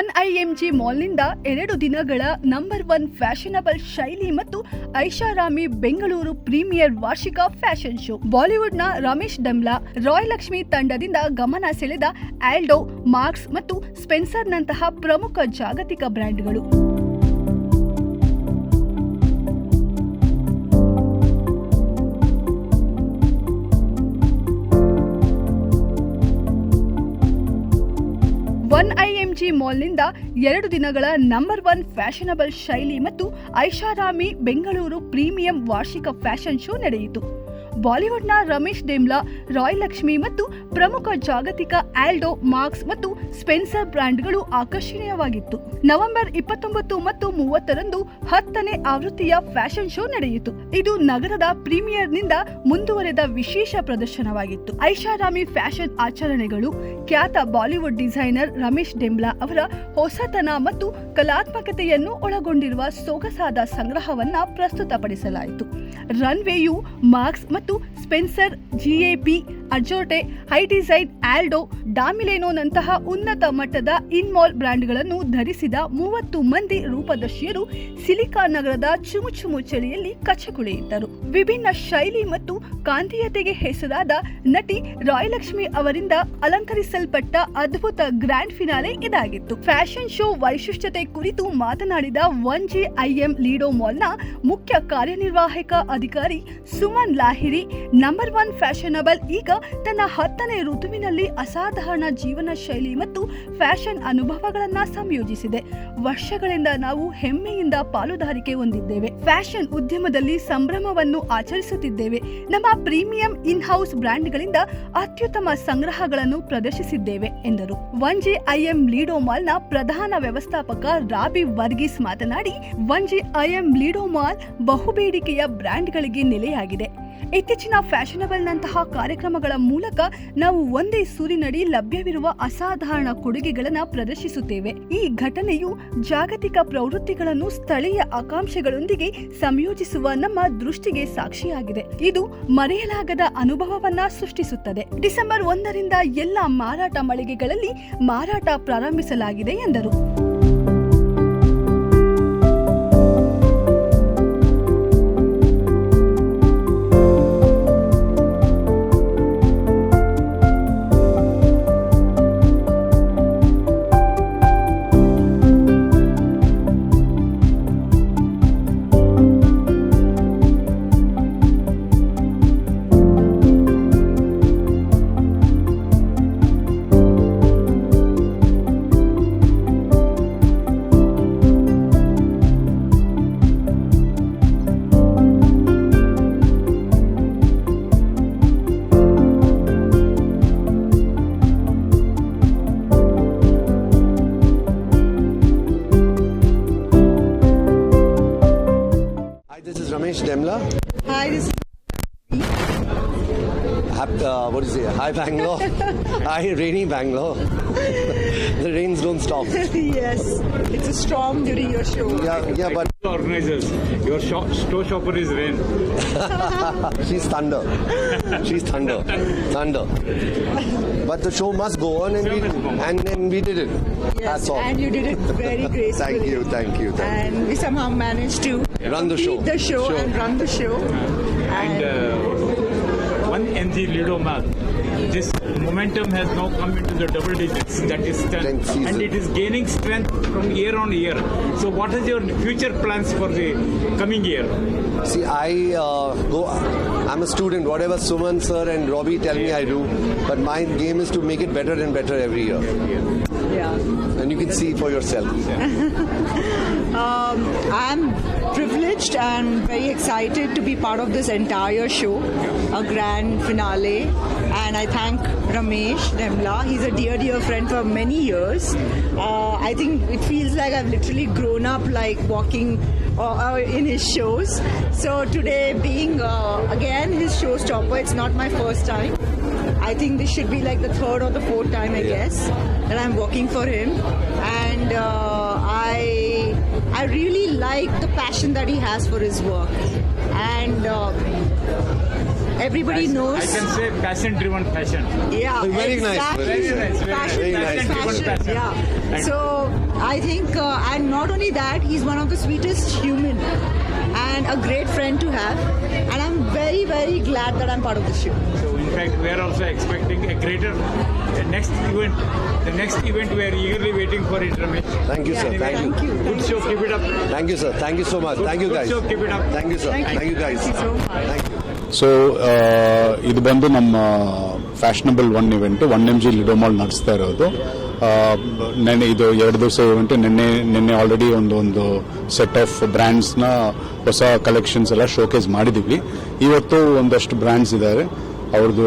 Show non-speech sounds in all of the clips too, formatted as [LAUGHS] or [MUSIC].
One I M G ಮಾಲ್ನಿಂದ ಎರಡು ದಿನಗಳ ನಂಬರ್ ಒನ್ ಫ್ಯಾಷನಬಲ್ ಶೈಲಿ ಮತ್ತು ಐಷಾರಾಮಿ ಬೆಂಗಳೂರು ಪ್ರೀಮಿಯರ್ ವಾರ್ಷಿಕ ಫ್ಯಾಷನ್ ಶೋ. ಬಾಲಿವುಡ್ನ ರಮೇಶ್ ಡಮ್ಲಾ ರಾಯ್ ಲಕ್ಷ್ಮಿ ತಂಡದಿಂದ ಗಮನ ಸೆಳೆದ ಆಲ್ಡೋ, ಮಾರ್ಕ್ಸ್ ಮತ್ತು ಸ್ಪೆನ್ಸರ್ನಂತಹ ಪ್ರಮುಖ ಜಾಗತಿಕ ಬ್ರ್ಯಾಂಡ್ಗಳು. ಮಾಲ್ನಿಂದ ಎರಡು ದಿನಗಳ ನಂಬರ್ ಒನ್ ಫ್ಯಾಷನಬಲ್ ಶೈಲಿ ಮತ್ತು ಐಷಾರಾಮಿ ಬೆಂಗಳೂರು ಪ್ರೀಮಿಯಂ ವಾರ್ಷಿಕ ಫ್ಯಾಷನ್ ಶೋ ನಡೆಯಿತು. ಬಾಲಿವುಡ್ನ ರಮೇಶ್ ಡೇಮ್ಲಾ ರಾಯ್ ಲಕ್ಷ್ಮಿ ಮತ್ತು ಪ್ರಮುಖ ಜಾಗತಿಕ ಆಲ್ಡೋ, ಮಾರ್ಕ್ಸ್ ಮತ್ತು ಸ್ಪೆನ್ಸರ್ ಬ್ರ್ಯಾಂಡ್ಗಳು ಆಕರ್ಷಣೀಯವಾಗಿತ್ತು. ನವೆಂಬರ್ ಇಪ್ಪತ್ತೊಂಬತ್ತು ಮತ್ತು ಮೂವತ್ತರಂದು ಹತ್ತನೇ ಆವೃತ್ತಿಯ ಫ್ಯಾಷನ್ ಶೋ ನಡೆಯಿತು. ಇದು ನಗರದ ಪ್ರೀಮಿಯರ್ನಿಂದ ಮುಂದುವರೆದ ವಿಶೇಷ ಪ್ರದರ್ಶನವಾಗಿತ್ತು. ಐಷಾರಾಮಿ ಫ್ಯಾಷನ್ ಆಚರಣೆಗಳು ಖ್ಯಾತ ಬಾಲಿವುಡ್ ಡಿಸೈನರ್ ರಮೇಶ್ ಡೆಂಬ್ಲಾ ಅವರ ಹೊಸತನ ಮತ್ತು ಕಲಾತ್ಮಕತೆಯನ್ನು ಒಳಗೊಂಡಿರುವ ಸೊಗಸಾದ ಸಂಗ್ರಹವನ್ನ ಪ್ರಸ್ತುತಪಡಿಸಲಾಯಿತು. ರನ್ವೇಯು, ಮಾರ್ಕ್ಸ್ ಮತ್ತು Spencer GAP Azorte High Design, Aldo, ಡಾಮಿಲೇನೋನಂತಹ ಉನ್ನತ ಮಟ್ಟದ ಇನ್ಮಾಲ್ ಬ್ರ್ಯಾಂಡ್ಗಳನ್ನು ಧರಿಸಿದ ಮೂವತ್ತು ಮಂದಿ ರೂಪದರ್ಶಿಯರು ಸಿಲಿಕಾನ್ ನಗರದ ಚುಮುಚುಮು ಚಳಿಯಲ್ಲಿ ಕಚಕುಳಿಯಿದ್ದರು. ವಿಭಿನ್ನ ಶೈಲಿ ಮತ್ತು ಕಾಂತೀಯತೆಗೆ ಹೆಸರಾದ ನಟಿ ರಾಯಲಕ್ಷ್ಮಿ ಅವರಿಂದ ಅಲಂಕರಿಸಲ್ಪಟ್ಟ ಅದ್ಭುತ ಗ್ರ್ಯಾಂಡ್ ಫಿನಾಲೆ ಇದಾಗಿತ್ತು. ಫ್ಯಾಷನ್ ಶೋ ವೈಶಿಷ್ಟ್ಯತೆ ಕುರಿತು ಮಾತನಾಡಿದ ಒನ್ ಜಿ ಐಎಂ ಲೀಡೋ ಮಾಲ್ನ ಮುಖ್ಯ ಕಾರ್ಯನಿರ್ವಾಹಕ ಅಧಿಕಾರಿ Suman Lahiri number one fashionable ಈಗ ತನ್ನ ಹತ್ತನೇ ಋತುವಿನಲ್ಲಿ ಅಸಾಧಾರಣ ಜೀವನ ಶೈಲಿ ಮತ್ತು ಫ್ಯಾಷನ್ ಅನುಭವಗಳನ್ನ ಸಂಯೋಜಿಸಿದೆ. ವರ್ಷಗಳಿಂದ ನಾವು ಹೆಮ್ಮೆಯಿಂದ ಪಾಲುದಾರಿಕೆ ಹೊಂದಿದ್ದೇವೆ. ಫ್ಯಾಷನ್ ಉದ್ಯಮದಲ್ಲಿ ಸಂಭ್ರಮವನ್ನು ಆಚರಿಸುತ್ತಿದ್ದೇವೆ. ನಮ್ಮ ಪ್ರೀಮಿಯಂ ಇನ್ ಹೌಸ್ ಬ್ರ್ಯಾಂಡ್ಗಳಿಂದ ಅತ್ಯುತ್ತಮ ಸಂಗ್ರಹಗಳನ್ನು ಪ್ರದರ್ಶಿಸಿದ್ದೇವೆ ಎಂದರು. ಒನ್ ಜಿ ಐಎಂ ಲೀಡೋ ಮಾಲ್ನ ಪ್ರಧಾನ ವ್ಯವಸ್ಥಾಪಕ ರಾಬಿ ವರ್ಗೀಸ್ ಮಾತನಾಡಿ one G IM Lido mall ಬಹುಬೇಡಿಕೆಯ ಬ್ರ್ಯಾಂಡ್ಗಳಿಗೆ ನೆಲೆಯಾಗಿದೆ. ಇತ್ತೀಚಿನ ಫ್ಯಾಷನಬಲ್ನಂತಹ ಕಾರ್ಯಕ್ರಮಗಳ ಮೂಲಕ ನಾವು ಒಂದೇ ಸೂರಿನಡಿ ಲಭ್ಯವಿರುವ ಅಸಾಧಾರಣ ಕೊಡುಗೆಗಳನ್ನು ಪ್ರದರ್ಶಿಸುತ್ತೇವೆ. ಈ ಘಟನೆಯು ಜಾಗತಿಕ ಪ್ರವೃತ್ತಿಗಳನ್ನು ಸ್ಥಳೀಯ ಆಕಾಂಕ್ಷೆಗಳೊಂದಿಗೆ ಸಂಯೋಜಿಸುವ ನಮ್ಮ ದೃಷ್ಟಿಗೆ ಸಾಕ್ಷಿಯಾಗಿದೆ. ಇದು ಮರೆಯಲಾಗದ ಅನುಭವವನ್ನ ಸೃಷ್ಟಿಸುತ್ತದೆ. ಡಿಸೆಂಬರ್ ಒಂದರಿಂದ ಎಲ್ಲ ಮಾರಾಟ ಮಳಿಗೆಗಳಲ್ಲಿ ಮಾರಾಟ ಪ್ರಾರಂಭಿಸಲಾಗಿದೆ ಎಂದರು. Hi, this is Hap- uh, what is it? Hi, Bangalore. [LAUGHS] Hi, rainy Bangalore. the rains don't stop. yes. It's a storm during your show. Yeah, yeah, but organizers. Your shop, store shopper is Rain. [LAUGHS] she's thunder. She's thunder. Thunder. But the show must go on, and we and then we did it. Yes, That's all. and you did it very [LAUGHS] gracefully. Thank you, thank you, thank And we somehow managed to Run the show. the show, Show. and run the show. And uh, one MG Lido Mac. This momentum has now come into the double digits. That is Tenth 10. And it is gaining strength from year on year. So, what is your future plans for the coming year? See, I uh, go. I'm a student. Whatever Suman sir and Robbie tell me, I do. But my game is to make it better and better every year, Yeah. and you can see for yourself. [LAUGHS] Um, I'm privileged and very excited to be part of this entire show, a grand finale. And I thank Ramesh Demla. He's a dear, dear friend for many years. Uh, I think it feels like I've literally grown up like walking uh, uh, in his shows. So today, being uh, again his showstopper, it's not my first time. I think this should be like the third or the fourth time, I guess, that I'm working for him. And uh, I, I really like the passion that he has for his work. And everybody knows. I can say passion driven fashion. Yeah, Very nice, exactly. very nice, very nice. passion, Very nice. passion, Passion. Yeah. And- So I think, uh, and not only that, he's one of the sweetest human and a great friend to have. And I'm very, very glad that I'm part of the show. In fact, we are also expecting a greater, the next event, the next event we are eagerly waiting for it, Ramesh. Thank you, sir. Thank you. Thank you. Good show, keep it up. Thank you, sir. Thank you so much. Good, Thank you, guys. Good show, keep it up. Thank you, sir. Thank. Thank you, guys. Thank you so much. Thank you. So ಇದು ಬಂದು ನಮ್ಮ fashionable one event one M G Lido mall ನಡೆಸ್ತಾ ಇರೋದು ನೆನ್ನೆ ಇದು ಎರಡು ದಿವಸ event ನಿನ್ನೆ ನಿನ್ನೆ ಆಲ್ರೆಡಿ ಒಂದು ಒಂದು ಸೆಟ್ ಆಫ್ ಬ್ರ್ಯಾಂಡ್ಸ್ನ ಹೊಸ ಕಲೆಕ್ಷನ್ಸ್ ಎಲ್ಲ ಶೋಕೇಸ್ ಮಾಡಿದ್ದೀವಿ ಇವತ್ತು ಒಂದಷ್ಟು ಬ್ರ್ಯಾಂಡ್ಸ್ ಇದ್ದಾರೆ ಅವ್ರದ್ದು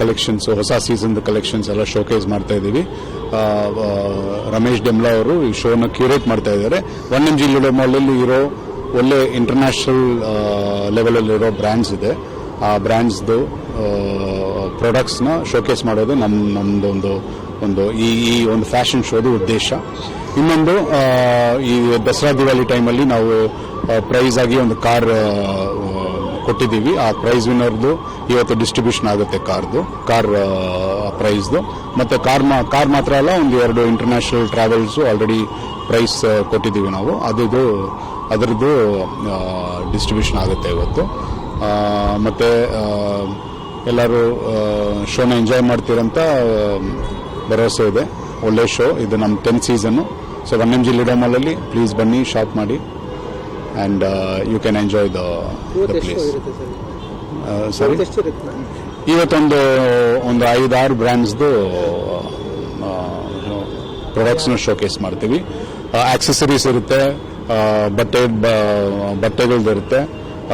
ಕಲೆಕ್ಷನ್ಸ್ ಹೊಸ ಸೀಸನ್ ಕಲೆಕ್ಷನ್ಸ್ ಎಲ್ಲ ಶೋಕೇಸ್ ಮಾಡ್ತಾ ಇದ್ದೀವಿ. ರಮೇಶ್ ಡೆಮ್ಲಾ ಅವರು ಈ ಶೋನ ಕ್ಯೂರೇಟ್ ಮಾಡ್ತಾ ಇದ್ದಾರೆ. ಒನ್ ಎಂ ಜಿ ಅಲ್ಲಿ ಇರೋ ಒಳ್ಳೆ ಇಂಟರ್ನ್ಯಾಷನಲ್ ಲೆವೆಲಲ್ಲಿರೋ ಬ್ರ್ಯಾಂಡ್ಸ್ ಇದೆ. ಆ ಬ್ರ್ಯಾಂಡ್ಸ್ದು ಪ್ರಾಡಕ್ಟ್ಸ್ನ ಶೋಕೇಸ್ ಮಾಡೋದು ನಮ್ಮ ನಮ್ದು ಒಂದು ಒಂದು ಈ ಈ ಒಂದು ಫ್ಯಾಷನ್ ಶೋದು ಉದ್ದೇಶ. ಇನ್ನೊಂದು ಈ ದಸರಾ ದಿವಾಲಿ ಟೈಮಲ್ಲಿ ನಾವು ಪ್ರೈಸ್ ಆಗಿ ಒಂದು ಕಾರ್ ಕೊಟ್ಟಿದ್ದೀವಿ. ಆ ಪ್ರೈಸ್ ವಿನ್ನರ್ದು ಇವತ್ತು ಡಿಸ್ಟ್ರಿಬ್ಯೂಷನ್ ಆಗುತ್ತೆ ಕಾರ್ದು ಕಾರ್ ಪ್ರೈಸ್ದು ಮತ್ತೆ ಕಾರ್ ಕಾರ್ ಮಾತ್ರ ಅಲ್ಲ, ಒಂದು ಎರಡು ಇಂಟರ್ನ್ಯಾಷನಲ್ ಟ್ರಾವೆಲ್ಸು ಆಲ್ರೆಡಿ ಪ್ರೈಸ್ ಕೊಟ್ಟಿದ್ದೀವಿ ನಾವು. ಅದು ಅದರದ್ದು ಡಿಸ್ಟ್ರಿಬ್ಯೂಷನ್ ಆಗುತ್ತೆ ಇವತ್ತು. ಮತ್ತು ಎಲ್ಲರೂ ಶೋನ ಎಂಜಾಯ್ ಮಾಡ್ತೀರಂತ ಭರವಸೆ ಇದೆ. ಒಳ್ಳೆ ಶೋ ಇದು ನಮ್ಮ tenth season so one M G ಲಿಡೋಮಲಲ್ಲಿ please ಬನ್ನಿ ಶಾಪ್ ಮಾಡಿ. And you can enjoy the place ಸರಿ? ಇವತ್ತೊಂದು ಒಂದು ಐದಾರು ಬ್ರ್ಯಾಂಡ್ಸ್ದು ಪ್ರಾಡಕ್ಟ್ಸ್ನ ಶೋಕೇಸ್ ಮಾಡ್ತೀವಿ. ಆಕ್ಸೆಸರೀಸ್ ಇರುತ್ತೆ ಆ, ಬಟ್ಟೆ ಬಟ್ಟೆಗಳ್ದು ಇರುತ್ತೆ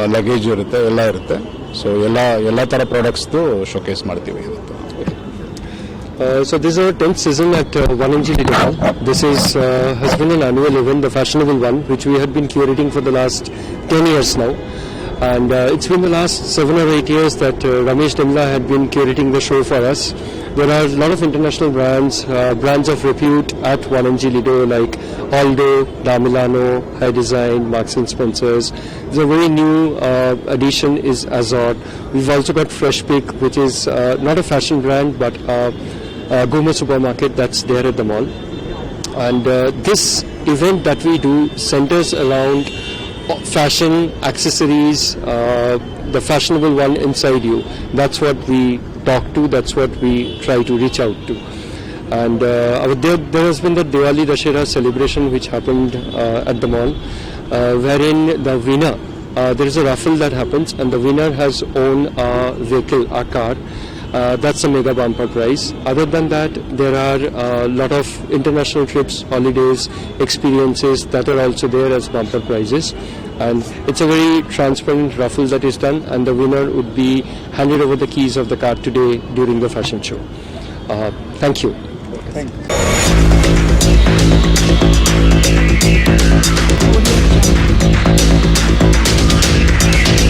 ಲಗೇಜ್ ಇರುತ್ತೆ ಎಲ್ಲ ಇರುತ್ತೆ. ಸೊ ಎಲ್ಲ ಎಲ್ಲ ಥರ ಪ್ರಾಡಕ್ಟ್ಸ್ದು ಶೋಕೇಸ್ ಮಾಡ್ತೀವಿ ಇವತ್ತು. Uh, so this is our 10th season at uh, 1MG Lidomal. This is uh, has been an annual event, the fashionable one, which we had been curating for the last 10 years now. And uh, it's been the last seven or eight years that uh, Ramesh Demla had been curating the show for us. There are a lot of international brands, uh, brands of repute at 1MG Lido like Aldo, Damilano, High Design, Marks Spencers. A very new addition is Azor. We've also got Fresh Pick, which is not a fashion brand but uh, supermarket that's there at the mall. And uh, this event that we do centers around fashion, accessories, uh, the fashionable one inside you. That's what we talk to, that's what we try to reach out to. And uh, there, there has been the Diwali Dashera celebration which happened uh, at the mall, uh, wherein the winner, uh, there is a raffle that happens, and the winner has owned a vehicle, a car. Uh, that's a mega bumper price. Other than that, there are a lot of international trips, holidays, experiences that are also there as bumper prizes. And it's a very transparent raffle that is done, and the winner would be handed over the keys of the car today during the fashion show. Uh, thank you. Thank you.